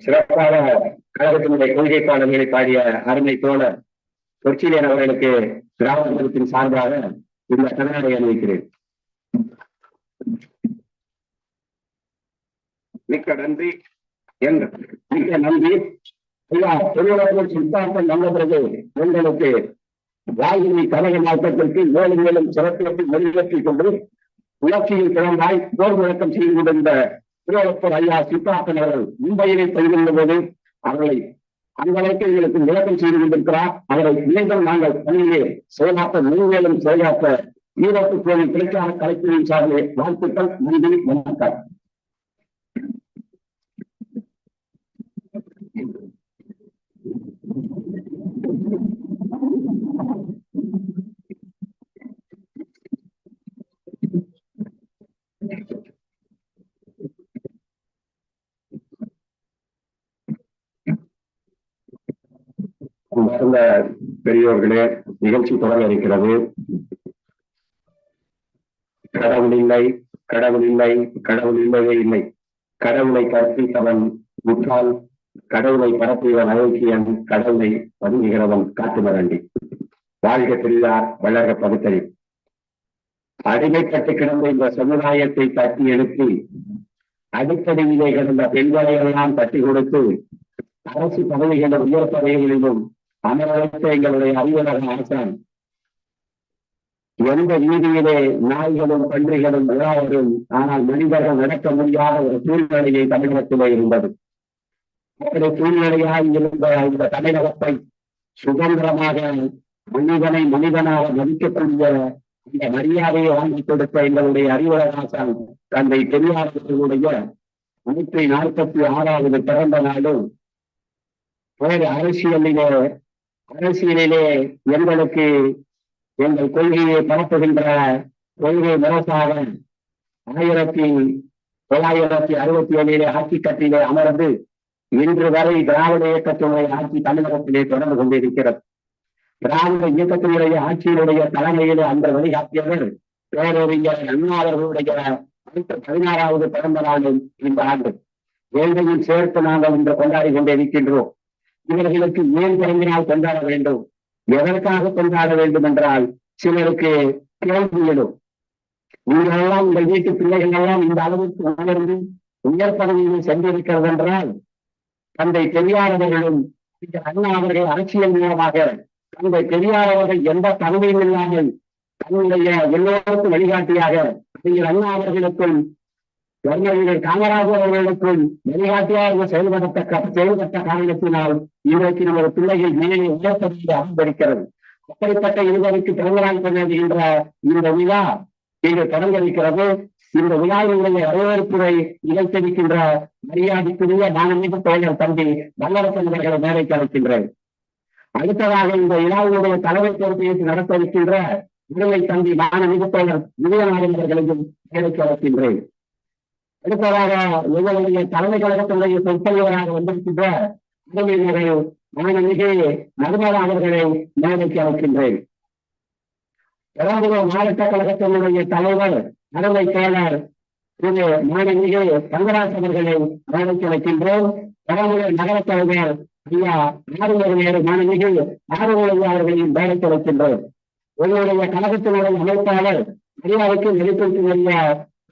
சிறப்பாக கழகத்தினுடைய கொள்கை பாடல்களை பாடிய அருமை தோழர் கொச்சிலியன் அவர்களுக்கு கிராமத்தின் சார்பாக இந்த கண்ணாடை அறிவிக்கிறேன் மிக்க நன்றி. மிக்க நன்றி. ஐயா தொழிலாளர்கள் சித்தாந்தம் நல்ல பிறகு உங்களுக்கு வாழ்வினை கழக மாற்றத்திற்கு மேலும் மேலும் சிறப்பித்து நிறைவேற்றிக் கொண்டு உணர்ச்சியில் பிறந்தாய் போர் முழக்கம் செய்து கொண்டிருந்த திருவள்ளப்பர் ஐயா சித்தார்த்தன் அவர்கள் மும்பையிலே பயிர்ந்த போது அவர்களை அந்த அளவுக்கு எங்களுக்கு விளக்கம் செய்து கொண்டிருக்கிறார். அவரை மீண்டும் நாங்கள் பணியிலே செயலாற்ற மென்மேலும் செயலாற்ற ஈரோட்டு கோவில் கிழக்கான கலைப்பிரிவின் சார்பிலே வாழ்த்துக்கள் நன்றி வணக்கம். சார்ந்த பெரியோர்களே நிகழ்ச்சி தொடங்க இருக்கிறது கடவுள் இல்லை கடவுள் இல்லை கடவுள் இல்லவே இல்லை. கடவுளை கற்பித்தவன் முற்றால் கடவுளை பரப்பியவன் அயோக்கியன் கடவுளை பதுங்குகிறவன் காட்டுமரண்டி. வாழ்க பெரியார் வளர்க பகுத்தறி. அடிமைப்பட்டு கிடந்த இந்த சமுதாயத்தை தட்டி எழுப்பி அடிப்படையிலே கிடந்த பெண்களை எல்லாம் தட்டி கொடுத்து அரசு பதவிகளும் உயர் பதவிகளிலும் அமரவைத்த எங்களுடைய அறிவுலக ஆசான் எந்த வீதியிலே நாய்களும் பன்றிகளும் உலாவரும் ஆனால் மனிதர்கள் நடக்க முடியாத ஒரு சூழ்நிலையை தமிழகத்திலே இருந்தது. அப்படி சூழ்நிலையாய் இருந்த இந்த தமிழகத்தை சுதந்திரமாக மனிதனை மனிதனாக மதிக்கக்கூடிய இந்த மரியாதையை வாங்கி கொடுத்த எங்களுடைய அறிவுலகாசன் தந்தை பெரியார்களுடைய நூற்றி நாற்பத்தி ஆறாவது பிறந்த நாளும் வேறு அரசியலிலே அரசியலிலே எங்களுக்கு எங்கள் கொள்கையை பரப்புகின்ற கொள்கை முரசாக ஆயிரத்தி தொள்ளாயிரத்தி அறுபத்தி ஏழிலே ஆட்சி கட்டிலே அமர்ந்து இன்று வரை திராவிட இயக்கத்தினுடைய ஆட்சி தமிழகத்திலே தொடர்ந்து கொண்டிருக்கிறது. திராவிட இயக்கத்தினுடைய ஆட்சியினுடைய தலைமையிலே அந்த வழிகாட்டியவர் பேரறிஞர் அண்ணா அவர்களுடைய அடுத்த பதினாறாவது பிறந்த நாளும் இந்த ஆண்டு. ஏழையும் சேர்த்து நாங்கள் இன்று கொண்டாடி கொண்டிருக்கின்றோம் இவர்களுக்கு ஏன் பிறந்தினால் கொண்டாட வேண்டும்? எதற்காக கொண்டாட வேண்டும் என்றால் சிலருக்கு கேள்வி எழும். நீங்களெல்லாம் உங்கள் வீட்டு பிள்ளைகள் எல்லாம் இந்த அளவுக்கு உயர்ந்து உயர் பதவியில் சென்றிருக்கிறது என்றால் தந்தை பெரியார் அவர்களும் அண்ணா அவர்கள் அரசியல் மூலமாக தந்தை பெரியார் அவர்கள் எந்த தகுதியும் இல்லாமல் தன்னுடைய எல்லோருக்கும் வழிகாட்டியாக நீங்கள் அண்ணா அவர்களுக்கும் தர்மவீரர் காமராஜர் அவர்களுக்கும் வழிகாட்டியாக செயல்படத்தக்க செயல்பட்ட காரணத்தினால் இன்றைக்கு நமது பிள்ளைகள் மேலே உயர்த்ததில் அனுபவிக்கிறது அப்படிப்பட்ட இருவருக்கு பிறந்தநாள் கொண்டாடுகின்ற இந்த விழா இங்கு தொடங்கியிருக்கிறது இந்த விழாவினுடைய வரவேற்புரை நிகழ்த்திருக்கின்ற மரியாதைக்குரிய மாணமிகு தோழர் தம்பி வல்லரசன் அவர்களை மேலே அழைக்கின்றேன் அடுத்ததாக இந்த விழாவினுடைய தலைமை பொறுப்பேற்று நடத்த இருக்கின்ற முதலை தம்பி மாணமிகு தோழர் விஜயநாதன் அவர்களையும் மேலே அழைக்கின்றேன் அடுத்ததாக எங்களுடைய தலைமை கழகத்தினுடைய சொற்பொழிவராக வந்திருக்கின்ற மாணவிகை மாணமிகு நர்மதா அவர்களை நியமிக்க அழைக்கின்றேன் பெரம்பலூர் மாவட்ட கழகத்தினுடைய தலைவர் தலைமை செயலர் திரு மாணவிகை தங்கராஜ் அவர்களை நியமிக்க அழைக்கின்றோம் பெரம்பலூர் நகர தலைவர் ஐயா ஆறுமுக மாணமிகு ஆறுமுறை அவர்களையும் மேடைக்கு வைக்கின்றோம். எங்களுடைய கழகத்தினுடைய அமைப்பாளர் மரியாதைக்கு நெருக்கக்கூடிய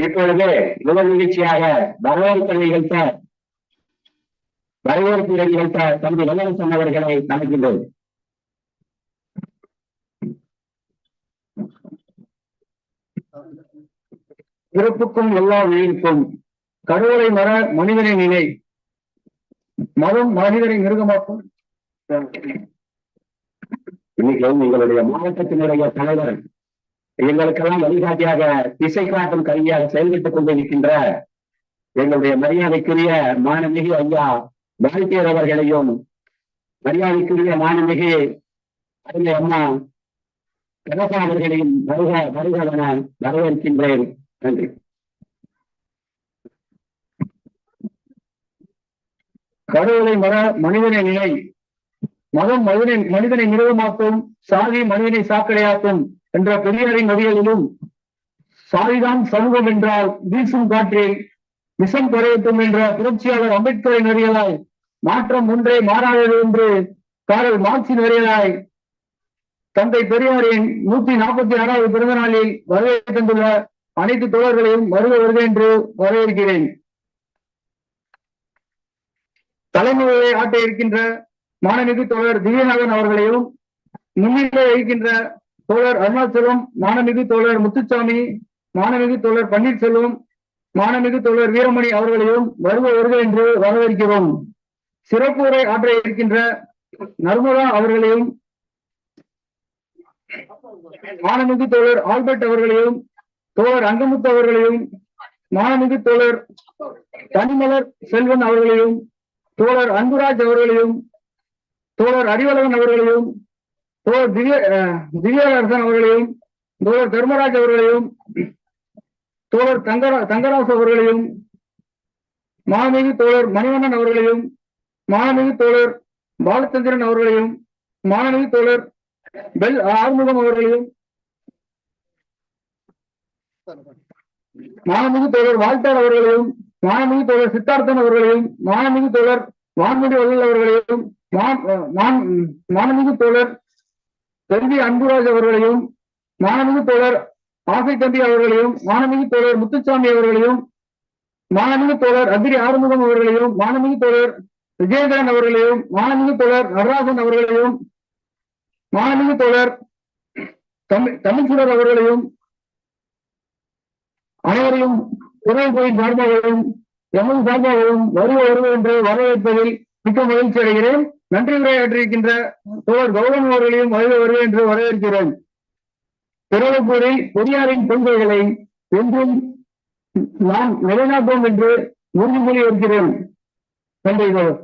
இப்பொழுது முதல் நிகழ்ச்சியாக வரவேற்பு நிகழ்த்த வரவேற்பு நிகழ்த்த தம்பி வல்லரசன் அவர்களை நடக்கின்றோம் பிறப்புக்கும் எல்லா உயிருக்கும் கருவறை மர மனிதனை நிலை மதம் மனிதனை மிருகமாக்கும். இன்னைக்கு எங்களுடைய மாவட்டத்தினுடைய தலைவர் எங்களுக்கெல்லாம் வழிகாட்டியாக திசை காட்டும் கருவியாக செயல்பட்டுக் கொண்டிருக்கின்ற எங்களுடைய மரியாதைக்குரிய மாணமிகு ஐயா வாழ்க்கையர் அவர்களையும் மரியாதைக்குரிய மாணமிகு அருமை அம்மா கனசா அவர்களையும் வருக வருக என வரவேற்கின்றேன். நன்றி. கடவுளை மர மனிதனை நிலை மதம் மனிதனை மனிதனை மிருகமாக்கும் சாதி மனிதனை சாக்கடையாக்கும் என்ற பெரியாரின் வரிகளிலும் சாரிதான் சமூகம் என்றால் வீசும் காற்றில் விஷம் குறையட்டும் என்ற புரட்சியாளர் அம்பேத்கரின் வரிகளாய் மாற்றம் ஒன்றே மாறாதது என்று காரல் மார்க்சின் வரிகளாய் தந்தை பெரியாரின் நூத்தி நாற்பத்தி ஆறாவது பிறந்த நாளில் வரவேற்று தந்துள்ள அனைத்து தோழர்களையும் வருக வருக என்று வரவேற்கிறேன். தலைமுறையை ஆட்ட இருக்கின்ற மாணமிகு தோழர் திவ்யநாதன் அவர்களையும் முன்னிலை வகிக்கின்ற தோழர் அருணாச்சலம் மாணமிகு தோழர் முத்துசாமி மாணமிகு தோழர் பன்னீர்செல்வம் மாணமிகு தோழர் வீரமணி அவர்களையும் வருக வருக என்று வரவேற்கிறோம். சிறப்பு உரை ஆற்ற இருக்கின்ற நர்மதா அவர்களையும் மாணமிகு தோழர் ஆல்பர்ட் அவர்களையும் தோழர் அங்கமுத்து அவர்களையும் மாணமிகு தோழர் தனிமலர் செல்வன் அவர்களையும் தோழர் அன்புராஜ் அவர்களையும் தோழர் அறிவழகன் அவர்களையும் தோழர் திவ்ய திவ்யரசன் அவர்களையும் தோழர் தர்மராஜ் அவர்களையும் தோழர் தங்கரா தங்கராஜ் அவர்களையும் மாணமிகு தோழர் மணிவண்ணன் அவர்களையும் மாணமிகு தோழர் பாலச்சந்திரன் அவர்களையும் மாணமிகு தோழர் பெல் ஆறுமுகம் அவர்களையும் மாணமிகு தோழர் வாழ்த்தார் அவர்களையும் மாணமிகு தோழர் சித்தார்த்தன் அவர்களையும் மாணமிகு தோழர் வான்மொழி வள்ளல் அவர்களையும் மா- மான்- தோழர் செல்வி அன்புராஜ் அவர்களையும் மாணமிகு தோழர் ஆசை தம்பி அவர்களையும் மாணமிகு தோழர் முத்துசாமி அவர்களையும் மாணமிகு தோழர் அக்ரி ஆறுமுகம் அவர்களையும் மாணமிகு தோழர் விஜயதரன் அவர்களையும் மாணமிகு தோழர் நடராஜன் அவர்களையும் மாணமிகு தோழர் தமிழ் தமிழ்சுடர் அவர்களையும் அனைவரையும் குரல் கோயில் சார்பாகவும் எமது சார்பாகவும் வருவ வருவ என்று வரவேற்பதில் மிக்க மகிழ்ச்சி அடைகிறேன். நன்றி உரையாற்றிருக்கின்ற தோழர் கௌரவம் அவர்களையும் வருக வருக என்று வரவேற்கிறேன். திருவள்ளூரில் பெரியாரின் கொள்கைகளை என்றும் நாம் நிலைநாட்டுவோம் என்று உறுதிமொழி இருக்கிறேன் நன்றி தோழர்.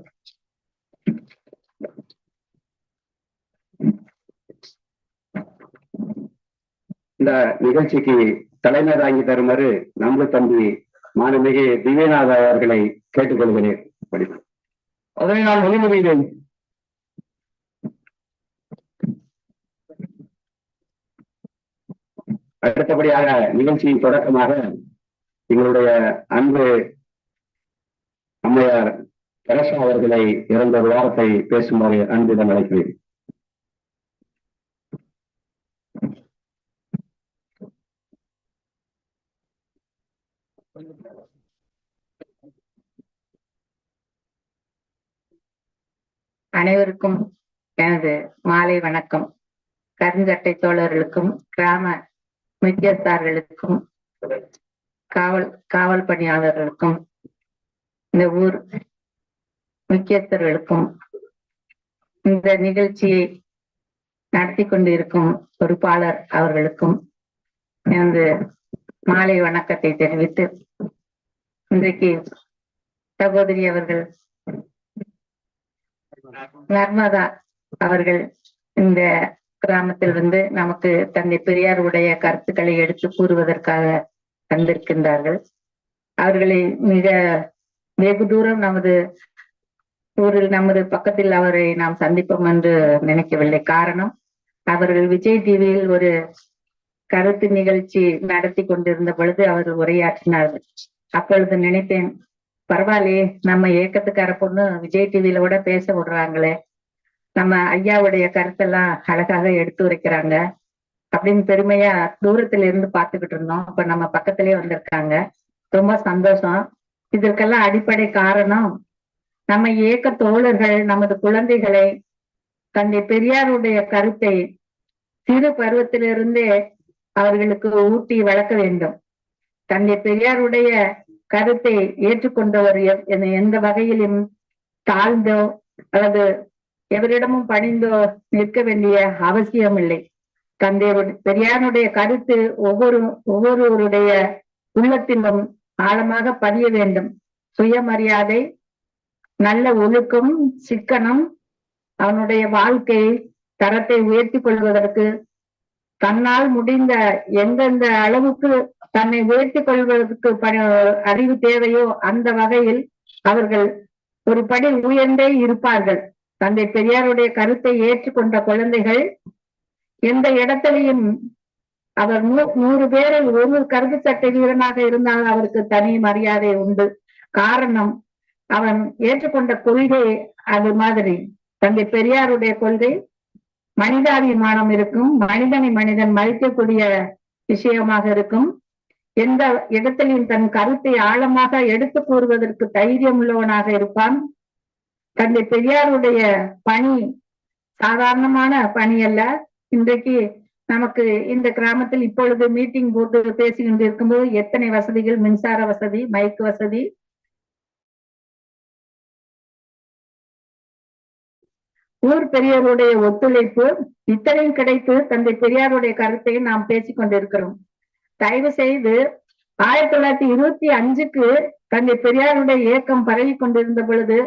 இந்த நிகழ்ச்சிக்கு தலைமை தாங்கி தருமாறு நம்மு தம்பி மாணமிகு திவ்யநாத அவர்களை கேட்டுக்கொள்கிறேன். அதனை நான் வழிமொழிகிறேன் அடுத்தபடியாக நிகழ்ச்சியின் தொடக்கமாக எங்களுடைய அன்பு அம்மையார் தெரசா அவர்களை இறந்த வாரத்தை பேசுமாறு அன்புடன் அழைக்கிறேன். அனைவருக்கும் எனது மாலை வணக்கம். கருங்கட்டை தோழர்களுக்கும் கிராம முக்கியஸ்தார்களுக்கும் காவல் காவல் பணியாளர்களுக்கும் இந்த ஊர் முக்கியஸ்தர்களுக்கும் இந்த நிகழ்ச்சியை நடத்தி கொண்டிருக்கும் பொறுப்பாளர் அவர்களுக்கும் எனது மாலை வணக்கத்தை தெரிவித்து இன்றைக்கு சகோதரி அவர்கள் நர்மதா அவர்கள் இந்த கிராமத்தில் வந்து நமக்கு தந்தை பெரியாருடைய கருத்துக்களை எடுத்து கூறுவதற்காக வந்திருக்கின்றார்கள் அவர்களை மிக வெகு தூரம் நமது ஊரில் நமது பக்கத்தில் அவரை நாம் சந்திப்போம் என்று நினைக்கவில்லை. காரணம் அவர்கள் விஜய் டிவியில் ஒரு கருத்து நிகழ்ச்சி நடத்தி கொண்டிருந்த பொழுது அவர் உரையாற்றினார்கள் அப்பொழுது நினைத்தேன் பரவாயில்லையே நம்ம இயக்கத்துக்கார பொண்ணு விஜய் டிவியில கூட பேச விடுறாங்களே நம்ம ஐயாவுடைய கருத்தெல்லாம் அழகாக எடுத்து உரைக்கிறாங்க. அப்படின்னு பெருமையா தூரத்துல இருந்து பாத்துக்கிட்டு இருந்தோம். இப்ப நம்ம பக்கத்திலேயே வந்திருக்காங்க. ரொம்ப சந்தோஷம். இதற்கெல்லாம் அடிப்படை காரணம் நம்ம இயக்க தோழர்கள் நமது குழந்தைகளை தந்தை பெரியாருடைய கருத்தை சிறு பருவத்திலிருந்தே அவர்களுக்கு ஊட்டி வளர்க்க வேண்டும். தந்தை பெரியாருடைய கருத்தை ஏற்றுக்கொண்டவர் எந்த- எந்த வகையிலும் தாழ்ந்தோ அல்லது எவரிடமும் பணிந்து நிற்க வேண்டிய அவசியம் இல்லை தந்தையருடைய பெரியாருடைய கருத்து ஒவ்வொரு ஒவ்வொருவருடைய உள்ளத்திலும் ஆழமாக பதிய வேண்டும். சுயமரியாதை நல்ல ஒழுக்கம் சிக்கனம் அவனுடைய வாழ்க்கை தரத்தை உயர்த்தி கொள்வதற்கு தன்னால் முடிந்த எந்தெந்த அளவுக்கு தன்னை உயர்த்தி கொள்வதற்கு அறிவு தேவையோ அந்த வகையில் அவர்கள் ஒரு படி உயர்ந்தே இருப்பார்கள். தந்தை பெரியாருடைய கருத்தை ஏற்றுக்கொண்ட குழந்தைகள் எந்த இடத்திலையும் அவர் நூ- நூறு பேரில் ஒரு கருத்து சட்டை வீரனாக இருந்தால் அவருக்கு தனி மரியாதை உண்டு. காரணம் அவன் ஏற்றுக்கொண்ட கொள்கை அது மாதிரி. தந்தை பெரியாருடைய கொள்கை மனிதாபிமானம் இருக்கும். மனிதனை மனிதன் மதிக்கக்கூடிய விஷயமாக இருக்கும். எந்த இடத்திலும் தன் கருத்தை ஆழமாக எடுத்து கூறுவதற்கு தைரியம் உள்ளவனாக இருப்பான். தந்தை பெரியாருடைய பணி சாதாரணமான பணி அல்ல. இன்றைக்கு நமக்கு இந்த கிராமத்தில் இப்பொழுது மீட்டிங் போட்டு பேசிக்கொண்டு இருக்கும்போது எத்தனை வசதிகள்? மின்சார வசதி மைக் வசதி? ஊர் பெரியவருடைய ஒத்துழைப்பு இத்தனையும் கிடைத்து தந்தை பெரியாருடைய கருத்தை நாம் பேசிக்கொண்டிருக்கிறோம் தயவு செய்து ஆயிரத்தி தொள்ளாயிரத்தி இருபத்தி அஞ்சுக்கு தந்தை பெரியாருடைய இயக்கம் பரவி கொண்டிருந்த பொழுது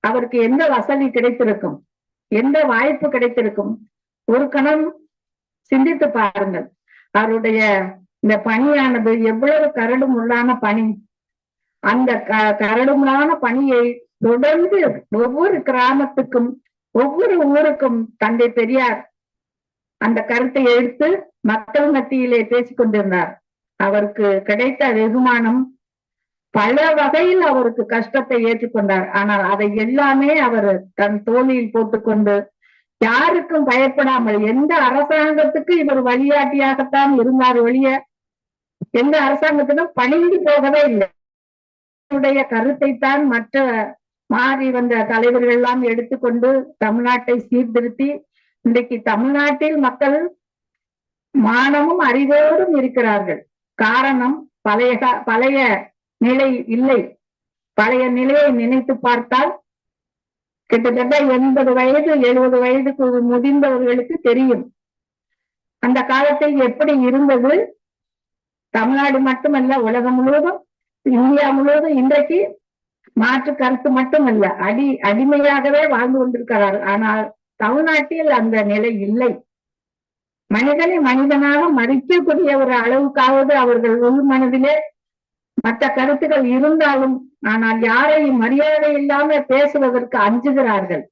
அவருக்கு எந்த வசதி கிடைத்திருக்கும்? எந்த வாய்ப்பு கிடைத்திருக்கும்? ஒரு கணம் சிந்தித்து பாருங்கள். அவருடைய இந்த பணியானது எவ்வளவு கரடுமுள்ளான பணி. அந்த க- கரடுமுள்ளான பணியை தொடர்ந்து ஒவ்வொரு கிராமத்துக்கும் ஒவ்வொரு ஊருக்கும் தந்தை பெரியார் அந்த கருத்தை எடுத்து மக்கள் மத்தியிலே பேசிக் கொண்டிருந்தார் அவருக்கு கிடைத்த வெகுமானம் பல வகையில் அவருக்கு கஷ்டத்தை ஏற்றுக்கொண்டார். ஆனால் அதை எல்லாமே அவர் தன் தோழியில் போட்டுக்கொண்டு யாருக்கும் பயப்படாமல் எந்த அரசாங்கத்துக்கு இவர் வழிகாட்டியாகத்தான் இருந்தார் ஒழிய எந்த அரசாங்கத்திலும் பணிந்து போகவே இல்லை. அவருடைய கருத்தை தான் மற்ற மாறி வந்த தலைவர்கள் எல்லாம் எடுத்துக்கொண்டு தமிழ்நாட்டை சீர்திருத்தி இன்றைக்கு தமிழ்நாட்டில் மக்கள் மானமும் அறிவோடும் இருக்கிறார்கள். காரணம் பழைய பழைய நிலை இல்லை. பழைய நிலையை நினைத்து பார்த்தால் கிட்டத்தட்ட எண்பது வயது எழுபது வயதுக்கு முதிர்ந்தவர்களுக்கு தெரியும். அந்த காலத்தில் எப்படி இருந்தது? தமிழ்நாடு மட்டுமல்ல உலகம் முழுவதும் இந்தியா முழுவதும் இன்றைக்கு மாற்று கருத்து மட்டுமல்ல. அடி அடிமையாகவே வாழ்ந்து கொண்டிருக்கிறார்கள் ஆனால் தமிழ்நாட்டில் அந்த நிலை இல்லை. மனிதனை மனிதனாக மதிக்கக்கூடிய ஒரு அளவுக்காவது அவர்கள் உள் மனதிலே மற்ற கருத்துக்கள் இருந்தாலும் ஆனால் யாரையும் மரியாதை இல்லாம பேசுவதற்கு அஞ்சுகிறார்கள்.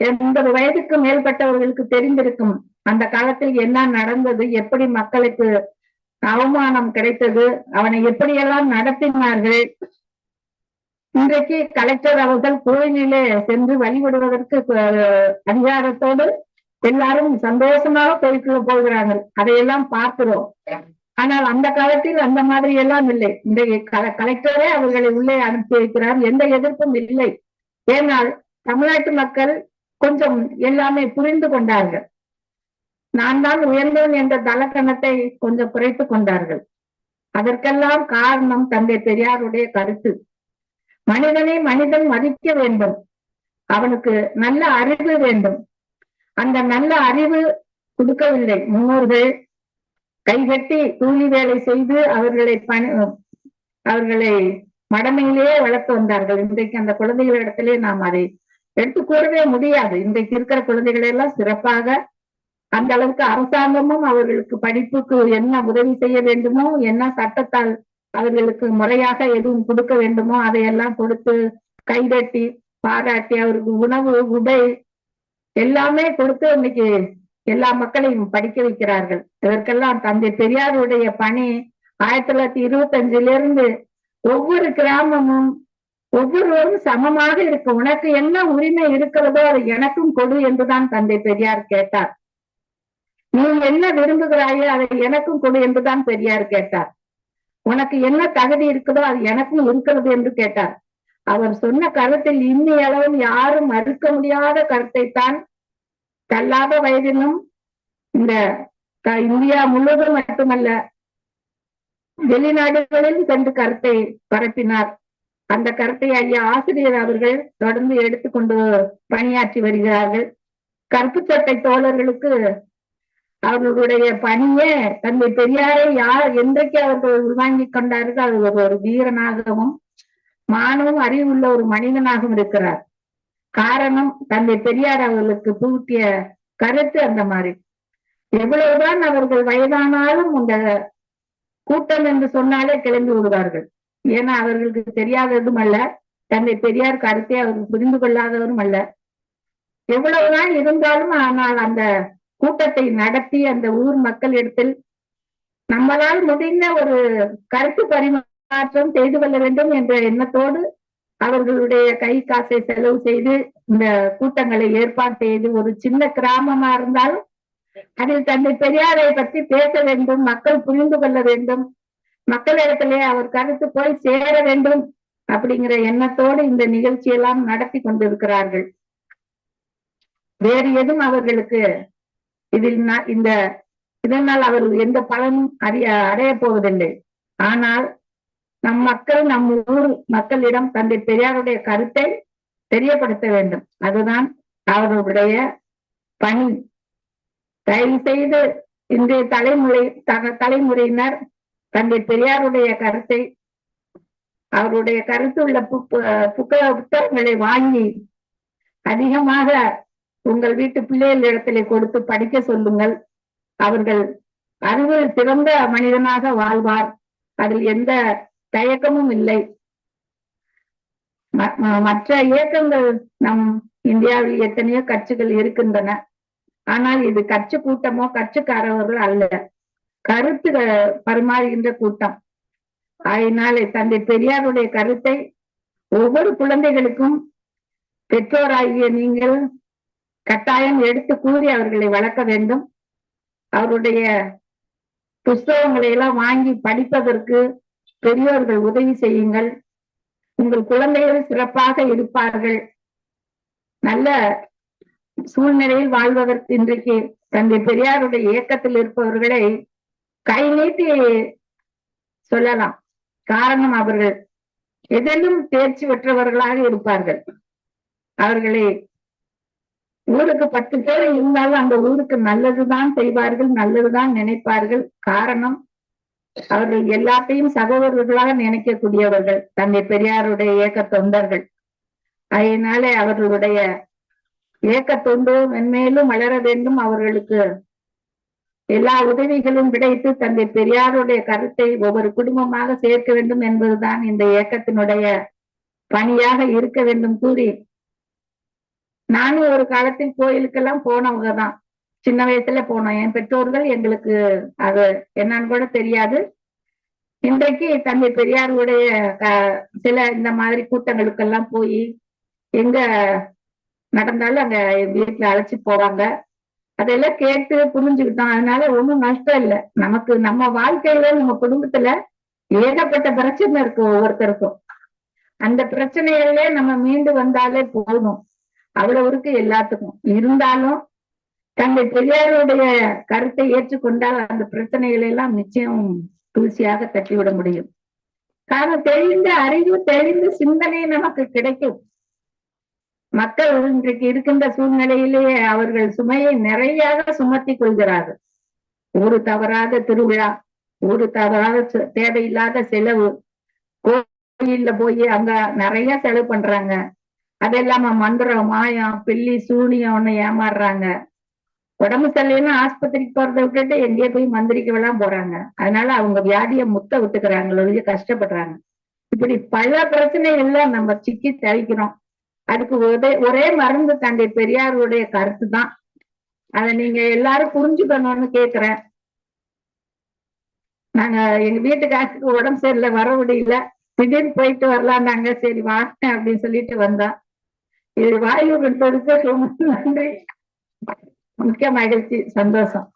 எண்பது வயதுக்கு மேற்பட்டவர்களுக்கு தெரிந்திருக்கும் அந்த காலத்தில் என்ன நடந்தது எப்படி மக்களுக்கு அவமானம் கிடைத்தது அவனை எப்படியெல்லாம் நடத்தினார்கள்? இன்றைக்கு கலெக்டர் அவர்கள் கோயிலிலே சென்று வழிபடுவதற்கு அதிகாரத்தோடு எல்லாரும் சந்தோஷமாக கோயிலுக்குள்ள போகிறார்கள். அதையெல்லாம் பார்க்கிறோம். ஆனால் அந்த காலத்தில் அந்த மாதிரி எல்லாம் இல்லை. இந்த கல- கலெக்டரே அவர்களை உள்ளே அனுப்பி வைக்கிறார். எந்த எதிர்ப்பும் இல்லை. ஏனால் தமிழ்நாட்டு மக்கள் கொஞ்சம் எல்லாமே புரிந்து கொண்டார்கள். நான் தான் உயர்ந்தவன் என்ற தலக்கணத்தை கொஞ்சம் குறைத்து கொண்டார்கள். அதற்கெல்லாம் காரணம் தந்தை பெரியாருடைய கருத்து. மனிதனை மனிதன் மதிக்க வேண்டும். அவனுக்கு நல்ல அறிவு வேண்டும். அந்த நல்ல அறிவு கொடுக்கவில்லை. முன்னோர்கள் கைகட்டி கூலி வேலை செய்து அவர்களை பணி அவர்களை மடமையிலேயே வளர்த்து வந்தார்கள். இன்றைக்கு அந்த குழந்தைகளிடத்திலே நாம் அதை எடுத்து கூறவே முடியாது. இன்றைக்கு இருக்கிற குழந்தைகளை எல்லாம் சிறப்பாக அந்த அளவுக்கு அரசாங்கமும் அவர்களுக்கு படிப்புக்கு என்ன உதவி செய்ய வேண்டுமோ என்ன சட்டத்தால் அவர்களுக்கு முறையாக எதுவும் கொடுக்க வேண்டுமோ அதையெல்லாம் கொடுத்து கைதட்டி பாராட்டி அவருக்கு உணவு உடை எல்லாமே கொடுத்து இன்னைக்கு எல்லா மக்களையும் படிக்க வைக்கிறார்கள். இதற்கெல்லாம் தந்தை பெரியாருடைய பணி ஆயிரத்தி தொள்ளாயிரத்தி இருபத்தி அஞ்சுல இருந்து ஒவ்வொரு கிராமமும் ஒவ்வொருவரும் சமமாக இருக்கு உனக்கு என்ன உரிமை இருக்கிறதோ அதை எனக்கும் கொடு என்றுதான் தந்தை பெரியார் கேட்டார். நீ என்ன விரும்புகிறாயோ அதை எனக்கும் கொடு என்றுதான் பெரியார் கேட்டார். உனக்கு என்ன தகுதி இருக்குதோ அது எனக்கும் இருக்கிறது என்று கேட்டார். அவர் சொன்ன கருத்தில் இன்னி யாரும் மறுக்க முடியாத கருத்தை தான் தள்ளாத வயதிலும் இந்த இந்தியா முழுவதும் மட்டுமல்ல வெளிநாடுகளில் சென்று கருத்தை பரப்பினார். அந்த கருத்தை ஐயா ஆசிரியர் அவர்கள் தொடர்ந்து எடுத்துக்கொண்டு பணியாற்றி வருகிறார்கள். கருப்பு சட்டை தோழர்களுக்கு அவர்களுடைய பணியே தந்தை பெரியாரை யார் என்றைக்கு அவர்கள் உள்வாங்கி கொண்டார்கள் அது ஒரு வீரனாகவும் மானவும் அறிவுள்ள ஒரு மனிதனாகவும் இருக்கிறார். காரணம் தந்தை பெரியார் அவர்களுக்கு புகுத்திய கருத்து அந்த மாதிரி. எவ்வளவுதான் அவர்கள் வயதானாலும் இந்த கூட்டம் என்று சொன்னாலே கிளம்பி விடுவார்கள். ஏன்னா அவர்களுக்கு தெரியாததும் அல்ல தந்தை பெரியார் கருத்தை அவர்கள் புரிந்து கொள்ளாதவரும் அல்ல. எவ்வளவுதான் இருந்தாலும் ஆனால் அந்த கூட்டத்தை நடத்தி அந்த ஊர் மக்களிடத்தில் நம்மளால் முடிந்த ஒரு கருத்து பரிமாற்றம் செய்து கொள்ள வேண்டும் என்ற எண்ணத்தோடு அவர்களுடைய கை காசை செலவு செய்து இந்த கூட்டங்களை ஏற்பாடு செய்து ஒரு சின்ன கிராமமா இருந்தாலும் அதில் தந்தை பெரியாரை பற்றி பேச வேண்டும் மக்கள் புரிந்து கொள்ள வேண்டும் மக்களிடத்திலே அவர் கருத்து போய் சேர வேண்டும் அப்படிங்கிற எண்ணத்தோடு இந்த நிகழ்ச்சியெல்லாம் நடத்தி கொண்டிருக்கிறார்கள். வேறு எதுவும் அவர்களுக்கு இதில் இந்த இதனால் அவர் எந்த பலனும் அறிய அடைய போவதில்லை. ஆனால் நம் மக்கள் நம் ஊர் மக்களிடம் தந்தை பெரியாருடைய கருத்தை தெரியப்படுத்த வேண்டும். அதுதான் அவர்களுடைய பணி. தயவு செய்து இன்றைய தலைமுறை தலைமுறையினர் தந்தை பெரியாருடைய கருத்தை அவருடைய கருத்து உள்ள புக்க புத்தகங்களை வாங்கி அதிகமாக உங்கள் வீட்டு பிள்ளைகள் இடத்திலே கொடுத்து படிக்க சொல்லுங்கள். அவர்கள் அறிவில் சிறந்த மனிதனாக வாழ்வார். அதில் எந்த தயக்கமும் இல்லை. ம- மற்ற இயக்கங்கள் நம் இந்தியாவில் எத்தனையோ கட்சிகள் இருக்கின்றன. ஆனால் இது கட்சி கூட்டமோ கட்சிக்காரவர்கள் அல்ல. கருத்து பரிமாறுகின்ற கூட்டம். அதனாலே தந்தை பெரியாருடைய கருத்தை ஒவ்வொரு குழந்தைகளுக்கும் பெற்றோராகிய நீங்கள் கட்டாயம் எடுத்து கூறி அவர்களை வளர்க்க வேண்டும். அவருடைய புஸ்தகங்களை எல்லாம் வாங்கி படிப்பதற்கு பெரியோர்கள் உதவி செய்யுங்கள். உங்கள் குழந்தைகள் சிறப்பாக இருப்பார்கள். நல்ல சூழ்நிலையில் வாழ்வதற்கு இன்றைக்கு தந்தை பெரியாருடைய இயக்கத்தில் இருப்பவர்களை கை நீட்டி சொல்லலாம். காரணம் அவர்கள் எதிலும் தேர்ச்சி பெற்றவர்களாக இருப்பார்கள். அவர்களை ஊருக்கு பத்து பேர் இருந்தாலும் அந்த ஊருக்கு நல்லதுதான் செய்வார்கள் நல்லதுதான் நினைப்பார்கள். காரணம் அவர்கள் எல்லாத்தையும் சகோதரர்களாக நினைக்கக்கூடியவர்கள் தந்தை பெரியாருடைய இயக்க தொண்டர்கள். அதனால அவர்களுடைய இயக்க தொண்டு மென்மேலும் வளர வேண்டும். அவர்களுக்கு எல்லா உதவிகளும் கிடைத்து தந்தை பெரியாருடைய கருத்தை ஒவ்வொரு குடும்பமாக சேர்க்க வேண்டும் என்பதுதான் இந்த இயக்கத்தினுடைய பணியாக இருக்க வேண்டும் கூறி நானும் ஒரு காலத்தில் கோயிலுக்கெல்லாம் போனவங்க தான் சின்ன வயசுல போனோம். என் பெற்றோர்கள் எங்களுக்கு அது என்னன்னு கூட தெரியாது. இன்றைக்கு தந்தை பெரியாருடைய சில இந்த மாதிரி கூட்டங்களுக்கெல்லாம் போய் எங்க நடந்தாலும் அங்க வீட்டுல அழைச்சி போவாங்க. அதெல்லாம் கேட்டு புரிஞ்சுக்கிட்டோம். அதனால ஒண்ணும் நஷ்டம் இல்லை. நமக்கு நம்ம வாழ்க்கையில நம்ம குடும்பத்துல ஏகப்பட்ட பிரச்சனை இருக்கு ஒவ்வொருத்தருக்கும். அந்த பிரச்சனைகள்லயே நம்ம மீண்டு வந்தாலே போதும். அவ்வளவு இருக்கு எல்லாத்துக்கும். இருந்தாலும் தங்கள் பெரியாருடைய கருத்தை ஏற்றுக்கொண்டால் அந்த பிரச்சனைகளை எல்லாம் நிச்சயம் தூசியாக தட்டிவிட முடியும். காரணம் தெளிந்த அறிவு தெளிந்த சிந்தனை நமக்கு கிடைக்கும். மக்கள் இன்றைக்கு இருக்கின்ற சூழ்நிலையிலேயே அவர்கள் சுமையை நிறையாக சுமத்தி கொள்கிறார்கள். ஒரு தவறாத திருவிழா ஒரு தவறாத தேவையில்லாத செலவு கோயில்ல போய் அங்க நிறைய செலவு பண்றாங்க. அதெல்லாம மந்திரம் மாயம் பில்லி சூனியம்னு ஏமாறுறாங்க. உடம்பு சரியில்லைன்னா ஆஸ்பத்திரிக்கு போறதை விட்டுட்டு எங்கேயோ போய் மந்திரிக்கவெல்லாம் போறாங்க. அதனால அவங்க வியாதியை முத்த விட்டுக்கிறாங்க ஒழிய கஷ்டப்படுறாங்க. இப்படி பல பிரச்சனைகள்ல நம்ம சிக்கி தவிக்கிறோம். அதுக்கு ஒரே ஒரே மருந்து தந்தை பெரியாருடைய கருத்து தான். அதை நீங்க எல்லாரும் புரிஞ்சுக்கணும்னு கேக்குறேன். நாங்க எங்க வீட்டுக்காரருக்கு உடம்பு சரியில்லை வர முடியல. திடீர்னு போயிட்டு வரலாம் நாங்க சரி வாங்க அப்படின்னு சொல்லிட்டு வந்தோம். இது வாயு கொடுத்ததுக்கு ரொம்ப நன்றி. மிக்க மகிழ்ச்சி சந்தோஷம்.